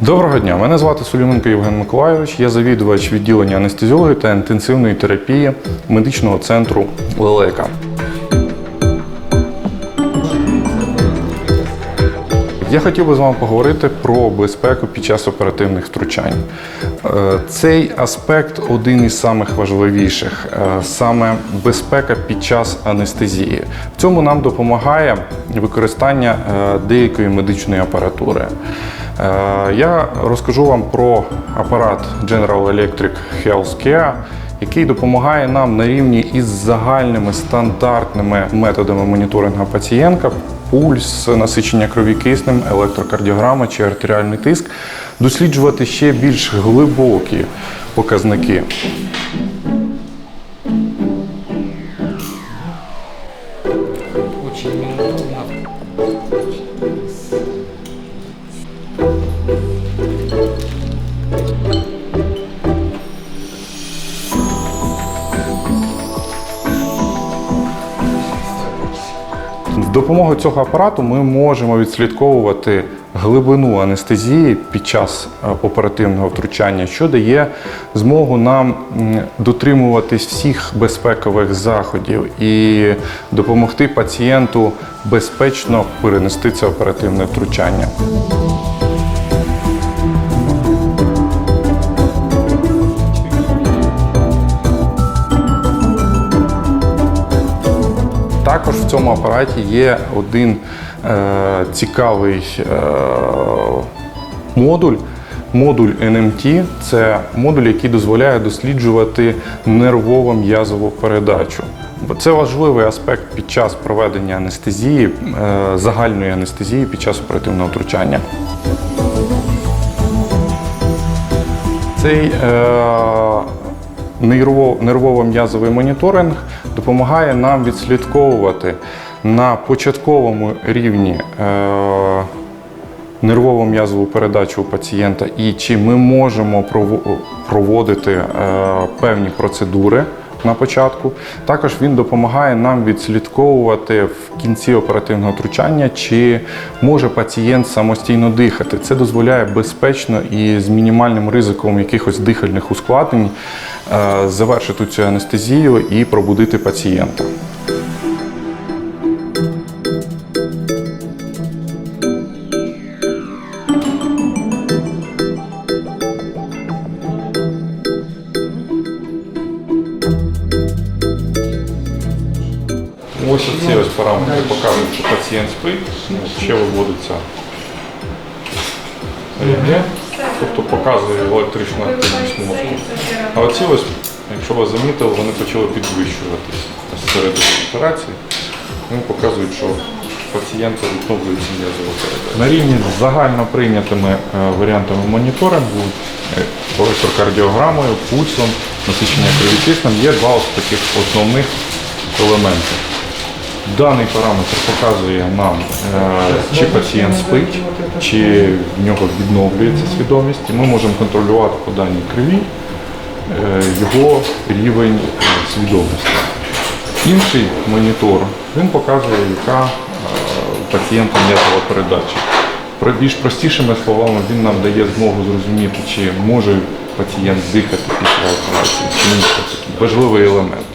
Доброго дня, мене звати Суліменко Євген Миколайович. Я завідувач відділення анестезіології та інтенсивної терапії медичного центру Лелека. Я хотів би з вами поговорити про безпеку під час оперативних втручань. Е, Цей аспект один із самих важливіших, е, саме безпека під час анестезії. В цьому нам допомагає використання е, деякої медичної апаратури. Я розкажу вам про апарат General Electric Health Care, який допомагає нам на рівні із загальними стандартними методами моніторингу пацієнта, пульс, насичення крові киснем, електрокардіограма чи артеріальний тиск, досліджувати ще більш глибокі показники. Допомогою цього апарату ми можемо відслідковувати глибину анестезії під час е, оперативного втручання, що дає змогу нам дотримуватись всіх безпекових заходів і допомогти пацієнту безпечно перенести це оперативне втручання. Цьому апараті є один е, цікавий е, модуль. Модуль NMT – це модуль, який дозволяє досліджувати нервово-м'язову передачу. Це важливий аспект під час проведення анестезії, е, загальної анестезії під час оперативного втручання. Цей е, нервово-м'язовий моніторинг допомагає нам відслідковувати на початковому рівні е, нервово-м'язову передачу у пацієнта і чи ми можемо проводити е, певні процедури. На початку також він допомагає нам відслідковувати в кінці оперативного втручання, чи може пацієнт самостійно дихати. Це дозволяє безпечно і з мінімальним ризиком якихось дихальних ускладнень е, завершити цю анестезію і пробудити пацієнта. Ось ці ось параметри показують, що пацієнт спить, ну, ще виводиться рентген, тобто показує електричну активність мозку. А оці ось, якщо ви замітили, вони почали підвищуватися серед операції. Вони показують, що пацієнта відновлюється м'язова передача. На рівні з загально прийнятими е, варіантами моніторингу, е, електрокардіограмою, пульсом, насичення крові киснем є два ось таких основних елементи. Даний параметр показує нам, е, чи пацієнт спить, чи в нього відновлюється свідомість. І ми можемо контролювати по даній крові е, його рівень е, свідомості. Інший монітор він показує, яка пацієнта м'язова передача. Більш простішими словами він нам дає змогу зрозуміти, чи може пацієнт дихати після операції, чи ні. Важливий елемент.